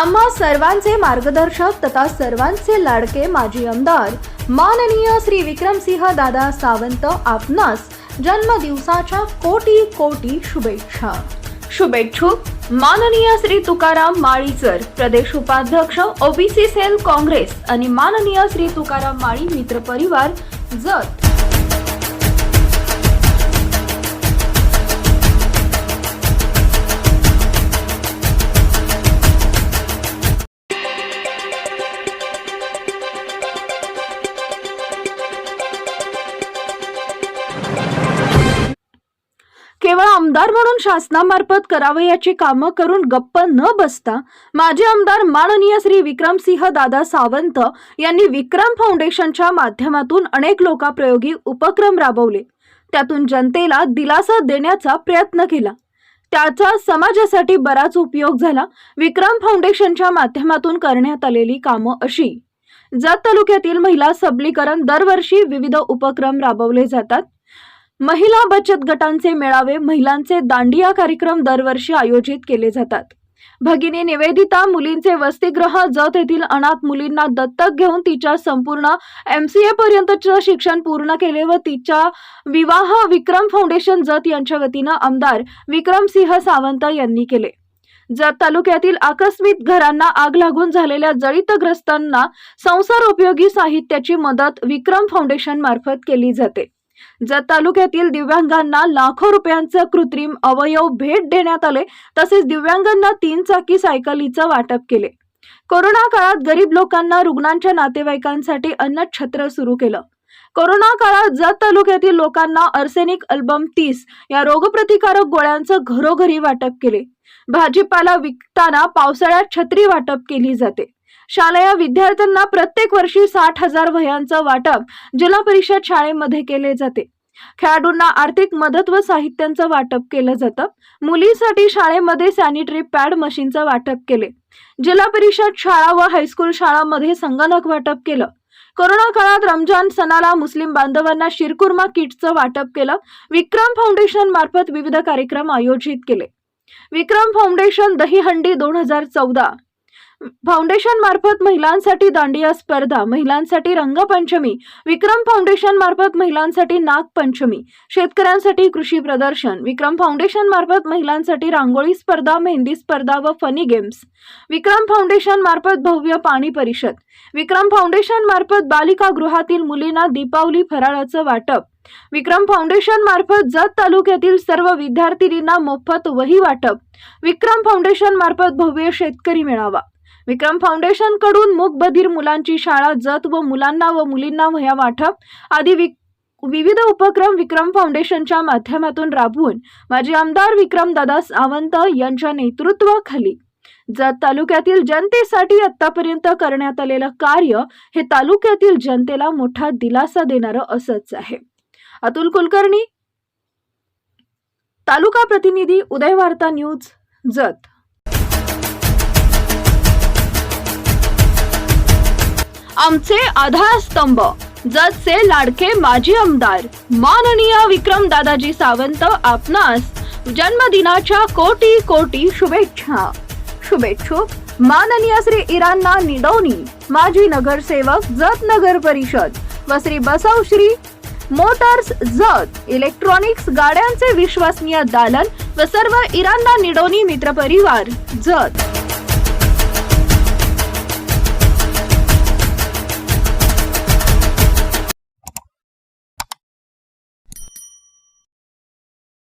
आम्हा सर्वांचे मार्गदर्शक तथा सर्वांचे लाडके माजी आमदार. माननीय श्री विक्रमसिंह दादा सावंत आपणास जन्मदिवसाच्या कोटी कोटी शुभेच्छा. शुभेच्छुक माननीय श्री तुकाराम माळीचर प्रदेश उपाध्यक्ष ओबीसी सेल काँग्रेस आणि माननीय श्री तुकाराम माळी मित्र परिवार जत. आमदार म्हणून शासनामार्फत करावयाची कामं करून गप्प न बसता माजी आमदार माननीय श्री विक्रमसिंह दादा सावंत यांनी विक्रम फाउंडेशनच्या माध्यमातून अनेक लोकाप्रयोगी उपक्रम राबवले. त्यातून जनतेला दिलासा देण्याचा प्रयत्न केला. त्याचा समाजासाठी बराच उपयोग झाला. विक्रम फाउंडेशनच्या माध्यमातून करण्यात आलेली कामं अशी. जत तालुक्यातील महिला सबलीकरण दरवर्षी विविध उपक्रम राबवले जातात. महिला बचत गटांचे मेळावे महिलांचे दांडिया कार्यक्रम दरवर्षी आयोजित केले जातात. भगिनी निवेदिता मुलींचे वसतिगृह जत येथील अनाथ मुलींना दत्तक घेऊन तिच्या संपूर्ण एम सी ए पर्यंतचं शिक्षण पूर्ण केले व तिच्या विवाह विक्रम फाउंडेशन जत यांच्या वतीनं आमदार विक्रमसिंह सावंत यांनी केले. जत तालुक्यातील आकस्मिक घरांना आग लागून झालेल्या जळितग्रस्तांना संसारोपयोगी साहित्याची मदत विक्रम फाउंडेशन मार्फत केली जाते. जत तालुक्यातील दिव्यांगांना लाखो रुपयांचं कृत्रिम अवयव भेट देण्यात आले तसेच दिव्यांगांना तीन चाकी सायकलीचं वाटप केले. कोरोना काळात गरीब लोकांना रुग्णांच्या नातेवाईकांसाठी अन्न छत्र सुरू केलं. कोरोना काळात जत तालुक्यातील लोकांना अर्सेनिक अल्बम तीस या रोगप्रतिकारक गोळ्यांचं घरोघरी वाटप केले. भाजीपाला विकताना पावसाळ्यात छत्री वाटप केली जाते. शालेय विद्यार्थ्यांना प्रत्येक वर्षी साठ हजार वह्यांचं वाटप जिल्हा परिषद शाळेमध्ये केले जाते. खेळाडूंना आर्थिक मदत व साहित्यांचं वाटप केलं जातं. मुलींसाठी शाळेमध्ये सॅनिटरी पॅड मशीनचं वाटप केले. जिल्हा परिषद शाळा व हायस्कूल शाळांमध्ये संगणक वाटप केलं. कोरोना काळात रमजान सणाला मुस्लिम बांधवांना शिरकुर्मा किटचं वाटप केलं. विक्रम फाउंडेशन मार्फत विविध कार्यक्रम आयोजित केले. विक्रम फाउंडेशन दहीहंडी दोन हजार चौदा फाउंडेशन मार्फत महिलांसाठी दांडिया स्पर्धा महिलांसाठी रंगपंचमी विक्रम फाउंडेशन मार्फत महिलांसाठी नागपंचमी शेतकऱ्यांसाठी कृषी प्रदर्शन विक्रम फाउंडेशन मार्फत महिलांसाठी रांगोळी स्पर्धा मेहंदी स्पर्धा व फनी गेम्स विक्रम फाउंडेशन मार्फत भव्य पाणी परिषद विक्रम फाउंडेशन मार्फत बालिका गृहातील मुलींना दीपावली फराळाचं वाटप विक्रम फाउंडेशन मार्फत जत तालुक्यातील सर्व विद्यार्थिनींना मोफत वही वाटप विक्रम फाउंडेशन मार्फत भव्य शेतकरी मेळावा. विक्रम फाउंडेशनकडून मूक मुलांची शाळा जत व मुलांना व मुलींना वह्या वाटप. आदी वि विविध उपक्रम विक्रम फाउंडेशनच्या माध्यमातून राबवून माजी आमदार विक्रम दादा सावंत यांच्या नेतृत्वाखाली जत तालुक्यातील जनतेसाठी आतापर्यंत करण्यात आलेलं कार्य हे तालुक्यातील जनतेला मोठा दिलासा देणारं असंच आहे. अतुल कुलकर्णी तालुका प्रतिनिधी उदय वार्ता न्यूज जत. आमचे आधारस्तंभ. जतचे लाडके माजी आमदार. माननीय विक्रम दादाजी सावंत आपणास जन्मदिनाच्या कोटी कोटी शुभेच्छा. शुभेच्छुक माननीय श्री इरान्ना निडोनी माजी नगरसेवक जत नगर परिषद व श्री बसवश्री मोटर्स जत इलेक्ट्रॉनिक्स गाड्यांचे विश्वसनीय दालन व सर्व इरान्ना निडोनी मित्रपरिवार जत.